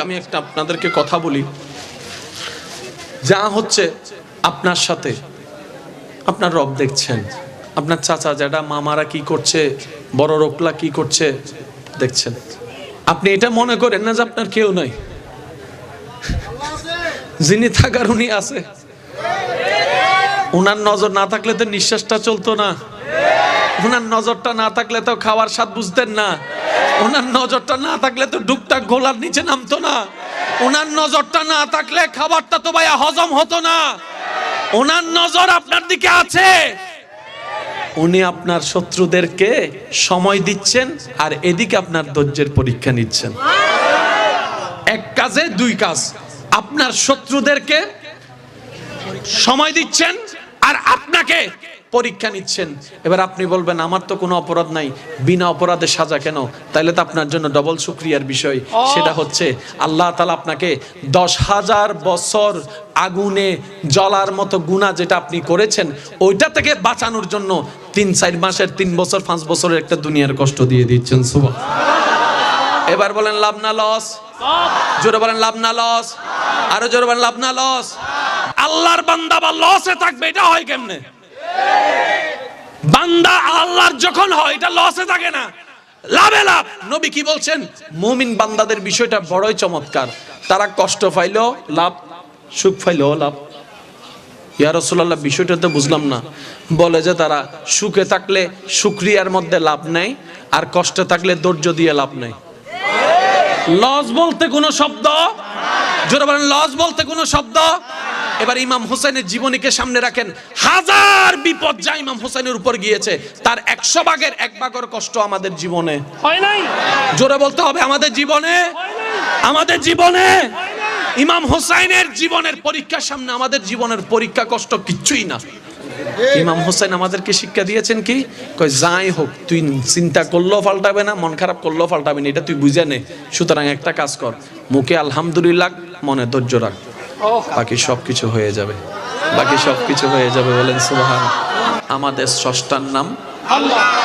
আমি একটা আপনাদেরকে কথা বলি। যা হচ্ছে আপনার সাথে। আপনার রব দেখছেন। আপনার চাচা, জ্যাঠা, মামারা কি করছে? বড় রোকলা কি করছে? দেখছেন। আপনি এটা মনে করেন না যে আপনার কেউ নাই? যিনি থাকার উনি আছে। ওনার নজর না থাকলে তো নিঃশ্বাসটা চলতো না। ওনার নজরটা না থাকলে তো খাওয়ার স্বাদ বুঝতেন না। ওনার নজরটা না থাকলে তো ডুকটাক গোলার নিচে নামতো না। ওনার নজরটা না থাকলে খাবারটা তো ভাইয়া হজম হতো না। ওনার নজর আপনার দিকে আছে। উনি আপনার শত্রুদেরকে সময় দিচ্ছেন আর এদিকে আপনার ধৈর্যের পরীক্ষা নিচ্ছেন। এক কাজে দুই কাজ। আপনার শত্রুদেরকে সময় দিচ্ছেন আর আপনাকে পরীক্ষা নিচ্ছেন। এবার আপনি বলবেন আমার তো কোনো অপরাধ নাই। বিনা অপরাধে সাজা কেন? তাইলে তো আপনার জন্য ডবল শুক্রিয়ার বিষয়। সেটা হচ্ছে আল্লাহ তালা আপনাকে দশ হাজার বছর আগুনে জলার মতো গুণা যেটা আপনি করেছেন ওইটা থেকে বাঁচানোর জন্য তিন চার মাসের তিন বছর পাঁচ বছরের একটা দুনিয়ার কষ্ট দিয়ে দিচ্ছেন। সুবহান এবার বলেন লাভ না লস? জোরে বলেন লাভ না লস? আরও জোরে বলেন লাভ না লস? আল্লাহর বান্দা বা লসে থাকবে এটা হয় কেমনে? বান্দা আল্লাহর যখন হয় এটা লসে থাকে না। লাভে লাভ। নবী কি বলছেন? মুমিন বান্দাদের বিষয়টা বড়ই চমৎকার। তারা কষ্ট পাইলো লাভ সুখ পাইলো লাভ। ইয়া রাসূলুল্লাহ বিষয়টা তো বুঝলাম না। বলে যে তারা সুখে থাকলে শুকরিয়ার মধ্যে লাভ নেই আর কষ্টে থাকলে ধৈর্য দিয়ে লাভ নেই। লস বলতে কোনো শব্দ? জোরে বলেন লস বলতে কোনো শব্দ? এবার ইমাম হোসেনের জীবনীকে সামনে রাখেন। হাজার বিপদ যা ইমাম হোসেনের উপর গিয়েছে তার একশো ভাগের এক ভাগের কষ্ট আমাদের জীবনে। হয় নাই? জোরে বলতে হবে আমাদের জীবনে? আমাদের জীবনে? ইমাম হোসাইনের জীবনের পরীক্ষার সামনে আমাদের জীবনের পরীক্ষা কষ্ট কিচ্ছুই না। ইমাম হোসেন আমাদেরকে শিক্ষা দিয়েছেন কি? কয় যাই হোক তুই চিন্তা করলেও পাল্টাবে না মন খারাপ করলেও পাল্টাবে না এটা তুই বুঝে নে। সুতরাং একটা কাজ কর মুখে আলহামদুলিল্লাহ মনে ধৈর্য রাখ। বাকি সব কিছু হয়ে যাবে। বাকি সব কিছু হয়ে যাবে বলেন সুবহান। আমাদের স্রষ্টার নাম আল্লাহ